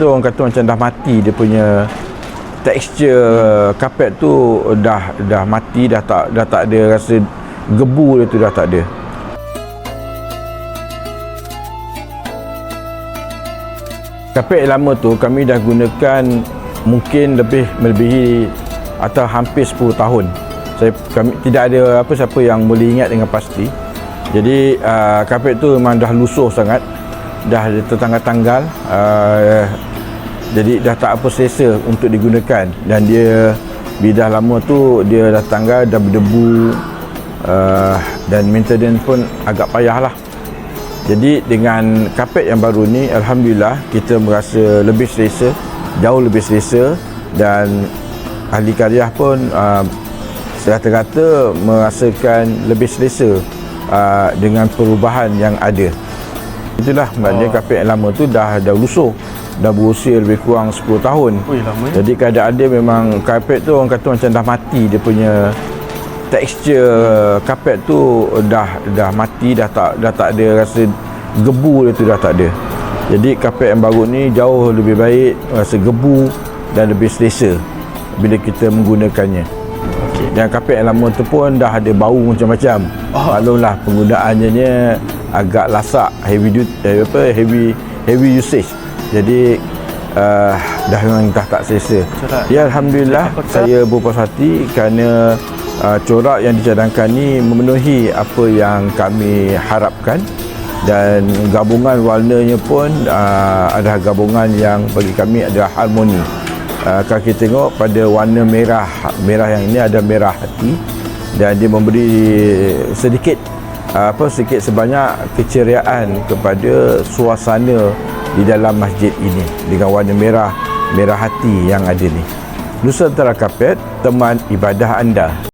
Tu orang kata macam dah mati dia punya tekstur kapet tu dah dah mati dah tak dah tak ada rasa gebu dia tu dah tak ada. Kapet lama tu kami dah gunakan mungkin lebih melebihi atau hampir 10 tahun. Saya kami tidak ada apa siapa yang boleh ingat dengan pasti. Jadi uh, kapet tu memang dah lusuh sangat. Dah tertanggal-tanggal. Uh, jadi dah tak apa selesa untuk digunakan. Dan dia bila dah lama tu dia dah tanggal dah berdebu uh, dan maintenance pun agak payah lah. Jadi dengan kapet yang baru ni Alhamdulillah kita merasa lebih selesa jauh lebih selesa dan ahli karya pun uh, serata-rata merasakan lebih selesa uh, dengan perubahan yang ada. Itulah maknanya Oh. kapet yang lama tu dah dah lusuh dah berusia lebih kurang 10 tahun Ui, lama ya. jadi keadaan dia memang kapet tu orang kata macam dah mati dia punya tekstur kapet tu dah dah mati dah tak dah tak ada rasa gebu dia tu dah tak ada jadi kapet yang baru ni jauh lebih baik rasa gebu dan lebih selesa bila kita menggunakannya Okey. dan kapet yang lama tu pun dah ada bau macam-macam Oh. maklumlah penggunaannya agak lasak heavy duty eh, apa heavy heavy usage jadi uh, dah memang dah tak selesa. Corak. ya Alhamdulillah Apakah- saya berpuas hati kerana uh, corak yang dicadangkan ni memenuhi apa yang kami harapkan. Dan gabungan warnanya pun uh, adalah gabungan yang bagi kami adalah harmoni. Uh, kalau kita tengok pada warna merah merah yang ini ada merah hati. Dan dia memberi sedikit uh, apa sedikit sebanyak keceriaan kepada suasana di dalam masjid ini dengan warna merah merah hati yang ada ni. Nusantara Kapet teman ibadah anda